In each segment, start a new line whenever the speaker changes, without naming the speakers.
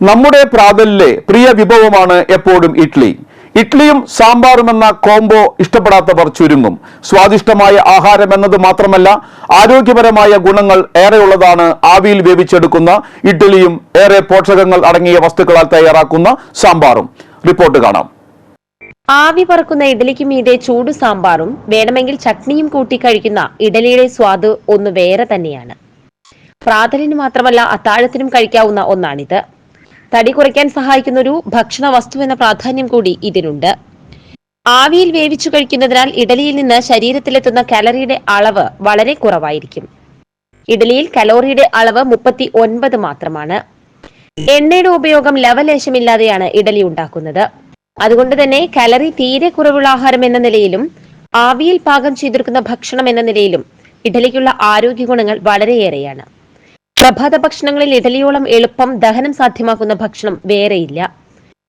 നമ്മുടെ പ്രാതലിലെ പ്രിയ വിഭവമാണ് എപ്പോഴും ഇഡ്ലി. ഇഡ്ലിയും സാമ്പാറും എന്ന കോംബോ ഇഷ്ടപ്പെടാത്തവർ ചുരുങ്ങും. സ്വാദിഷ്ടമായ ആഹാരം എന്നത് മാത്രമല്ല ആരോഗ്യപരമായ ഗുണങ്ങൾ ഏറെയുള്ളതാണ് ആവിയിൽ വേവിച്ചെടുക്കുന്ന ഇഡ്ഡലിയും ഏറെ പോഷകങ്ങൾ അടങ്ങിയ വസ്തുക്കളാൽ തയ്യാറാക്കുന്ന സാമ്പാറും. റിപ്പോർട്ട് കാണാം.
ആവി പറക്കുന്ന ഇഡലിക്ക് മീതെ ചൂട് സാമ്പാറും വേണമെങ്കിൽ ചട്നിയും കൂട്ടി കഴിക്കുന്ന ഇഡലിയുടെ സ്വാദ് ഒന്ന് വേറെ തന്നെയാണ്. പ്രാതലിന് മാത്രമല്ല അത്താഴത്തിനും കഴിക്കാവുന്ന ഒന്നാണിത്. തടി കുറയ്ക്കാൻ സഹായിക്കുന്ന ഒരു ഭക്ഷണ വസ്തു എന്ന പ്രാധാന്യം കൂടി ഇതിനുണ്ട്. ആവിയിൽ വേവിച്ചു കഴിക്കുന്നതിനാൽ ഇഡലിയിൽ നിന്ന് ശരീരത്തിലെത്തുന്ന കലറിയുടെ അളവ് വളരെ കുറവായിരിക്കും. ഇഡലിയിൽ കലോറിയുടെ അളവ് മുപ്പത്തി ഒൻപത് മാത്രമാണ്. എണ്ണയുടെ ഉപയോഗം ലവലേശമില്ലാതെയാണ് ഇഡലി ഉണ്ടാക്കുന്നത്. അതുകൊണ്ട് തന്നെ കലറി തീരെ കുറവുള്ള ആഹാരം എന്ന നിലയിലും ആവിയിൽ പാകം ചെയ്തെടുക്കുന്ന ഭക്ഷണം എന്ന നിലയിലും ഇഡലിക്കുള്ള ആരോഗ്യ ഗുണങ്ങൾ വളരെയേറെയാണ്. പ്രഭാത ഭക്ഷണങ്ങളിൽ ഇഡലിയോളം എളുപ്പം ദഹനം സാധ്യമാക്കുന്ന ഭക്ഷണം വേറെയില്ല.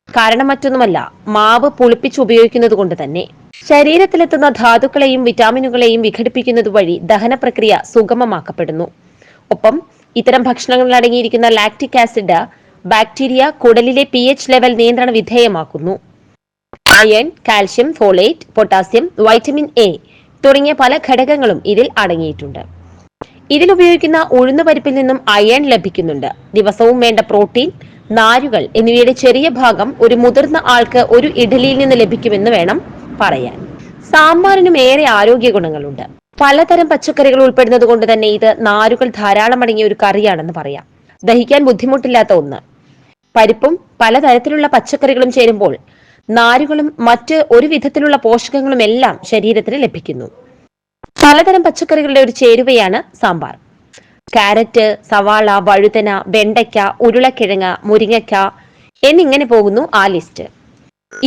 കാരണം മറ്റൊന്നുമല്ല മാവ് പുളിപ്പിച്ച് ഉപയോഗിക്കുന്നത് കൊണ്ട് തന്നെ. ശരീരത്തിലെത്തുന്ന ധാതുക്കളെയും വിറ്റാമിനുകളെയും വിഘടിപ്പിക്കുന്നത് വഴി ദഹന പ്രക്രിയ സുഗമമാക്കപ്പെടുന്നു. ഒപ്പം ഇത്തരം ഭക്ഷണങ്ങളിൽ അടങ്ങിയിരിക്കുന്ന ലാക്റ്റിക് ആസിഡ് ബാക്ടീരിയ കുടലിലെ പി എച്ച് ലെവൽ നിയന്ത്രണ വിധേയമാക്കുന്നു. Iron calcium folate potassium vitamin A തുടങ്ങിയ പല ഘടകങ്ങളും ഇതിൽ അടങ്ങിയിട്ടുണ്ട്. ഇതിൽ ഉപയോഗിക്കുന്ന ഉഴുന്ന് പരിപ്പിൽ നിന്നും അയൺ ലഭിക്കുന്നുണ്ട്. ദിവസവും വേണ്ട പ്രോട്ടീൻ നാരുകൾ എന്നിവയുടെ ചെറിയ ഭാഗം ഒരു മുതിർന്ന ആൾക്ക് ഒരു ഇഡലിയിൽ നിന്ന് ലഭിക്കുമെന്ന് വേണം പറയാൻ. സാമ്പാറിനും ഏറെ ആരോഗ്യ ഗുണങ്ങളുണ്ട്. പലതരം പച്ചക്കറികൾ ഉൾപ്പെടുന്നത് കൊണ്ട് തന്നെ ഇത് നാരുകൾ ധാരാളം അടങ്ങിയ ഒരു കറിയാണെന്ന് പറയാം. ദഹിക്കാൻ ബുദ്ധിമുട്ടില്ലാത്ത ഒന്ന്. പരിപ്പും പലതരത്തിലുള്ള പച്ചക്കറികളും ചേരുമ്പോൾ നാരുകളും മറ്റ് ഒരു വിധത്തിലുള്ള പോഷകങ്ങളും എല്ലാം ശരീരത്തിന് ലഭിക്കുന്നു. പലതരം പച്ചക്കറികളുടെ ഒരു ചേരുവയാണ് സാമ്പാർ. കാരറ്റ് സവാള വഴുതന വെണ്ടയ്ക്ക ഉരുളക്കിഴങ്ങ് മുരിങ്ങയ്ക്ക എന്നിങ്ങനെ പോകുന്നു ആ ലിസ്റ്റ്.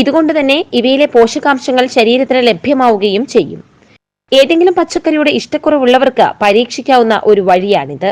ഇതുകൊണ്ട് തന്നെ ഇവയിലെ പോഷകാംശങ്ങൾ ശരീരത്തിന് ലഭ്യമാവുകയും ചെയ്യും. ഏതെങ്കിലും പച്ചക്കറിയുടെ ഇഷ്ടക്കുറവുള്ളവർക്ക് പരീക്ഷിക്കാവുന്ന ഒരു വഴിയാണിത്.